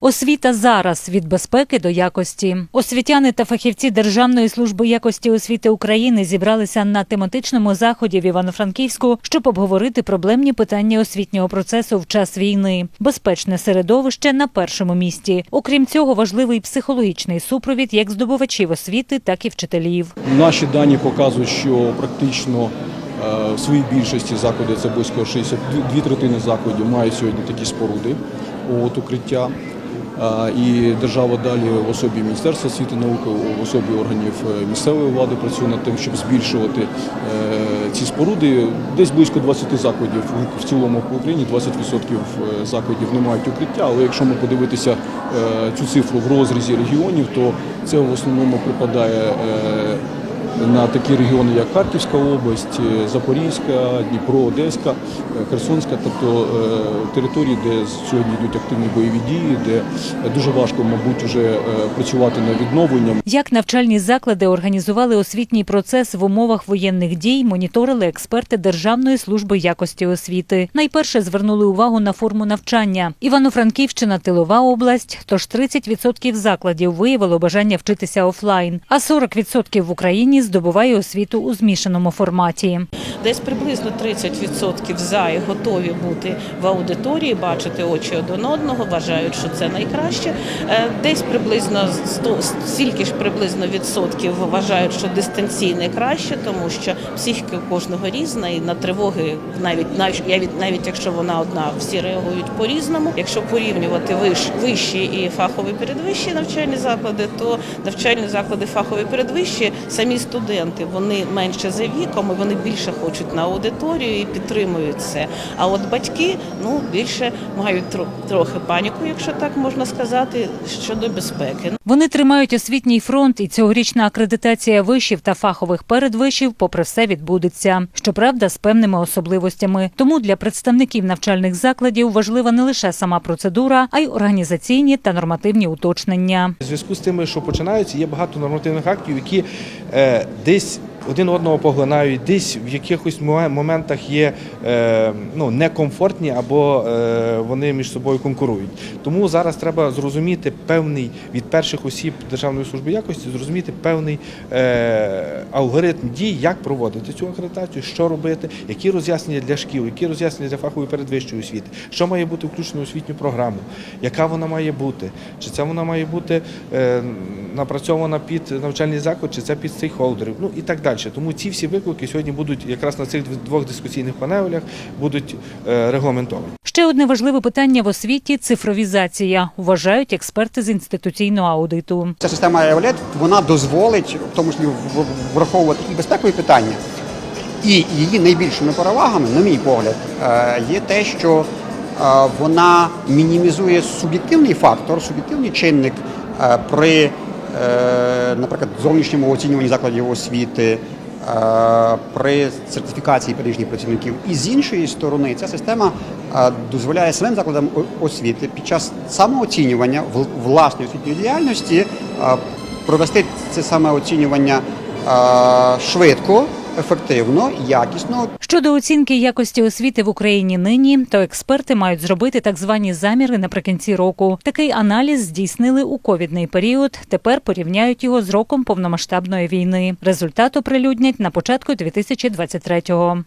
Освіта зараз від безпеки до якості. Освітяни та фахівці Державної служби якості освіти України зібралися на тематичному заході в Івано-Франківську, щоб обговорити проблемні питання освітнього процесу в час війни. Безпечне середовище на першому місці. Окрім цього, важливий психологічний супровід як здобувачів освіти, так і вчителів. Наші дані показують, що практично е, в своїй більшості заклади, це близько 62 третини закладів, мають сьогодні такі споруди от, укриття. Е, І держава далі в особі Міністерства освіти і науки, в особі органів е, місцевої влади працює над тим, щоб збільшувати е, ці споруди. Десь близько 20 закладів в- цілому по Україні 20% закладів не мають укриття. Але якщо ми подивитися е, цю цифру в розрізі регіонів, то це в основному припадає е, на такі регіони, як Харківська область, Запорізька, Дніпро, Одеська, Херсонська, тобто е, території, де сьогодні йдуть активні бойові дії, де дуже важко, мабуть, вже е, працювати над відновленням. Як навчальні заклади організували освітній процес в умовах воєнних дій, моніторили експерти Державної служби якості освіти. Найперше звернули увагу на форму навчання. Івано-Франківщина тилова область, тож 30% закладів виявило бажання вчитися офлайн, а 40% в Україні здобуває освіту у змішаному форматі. Десь приблизно 30% за і готові бути в аудиторії, бачити очі один одного, вважають, що це найкраще. Е, Десь приблизно 100, стільки ж приблизно відсотків вважають, що дистанційне краще, тому що психіка кожного різна, і на тривоги навіть навіть навіть, якщо вона одна, всі реагують по-різному. Якщо порівнювати виш, вищі і фахові передвищі навчальні заклади, то навчальні заклади фахові передвищі самі студенти вони менше за віком, і вони більше хочуть на аудиторію і підтримують це. А от батьки ну більше мають трохи паніку, якщо так можна сказати, щодо безпеки. Вони тримають освітній фронт, і цьогорічна акредитація вишів та фахових передвишів, попри все, відбудеться. Щоправда, з певними особливостями. Тому для представників навчальних закладів важлива не лише сама процедура, а й організаційні та нормативні уточнення. У зв'язку з тим, що починаються, є багато нормативних актів, які е, десь один одного поглинають, десь в якихось моментах є е, ну, некомфортні або е, вони між собою конкурують. Тому зараз треба зрозуміти певний від перших осіб Державної служби якості, зрозуміти певний е, алгоритм дій, як проводити цю акредитацію, що робити, які роз'яснення для шкіл, які роз'яснення для фахової передвищої освіти, що має бути включено у освітню програму, яка вона має бути, чи це вона має бути напрацьована під навчальний заклад, чи це під стейкхолдерів, ну і так далі. Тому ці всі виклики сьогодні будуть якраз на цих двох дискусійних панелях будуть е, регламентовані. Ще одне важливе питання в освіті цифровізація, вважають експерти з інституційного аудиту. Ця система EOLED, вона дозволить, в тому числі враховувати і безпекові питання, і її найбільшими перевагами, на мій погляд, е, є те, що е, вона мінімізує суб'єктивний фактор, суб'єктивний чинник при, наприклад, зовнішньому оцінюванні закладів освіти. е, При сертифікації педагогічних працівників і з іншої сторони ця система е, дозволяє самим закладам освіти під час самооцінювання вл- власної освітньої діяльності е, провести це саме оцінювання е, швидко, ефективно, якісно, Щодо оцінки якості освіти в Україні нині, то експерти мають зробити так звані заміри наприкінці року. Такий аналіз здійснили у ковідний період. Тепер порівняють його з роком повномасштабної війни. Результат оприлюднять на початку 2023-го.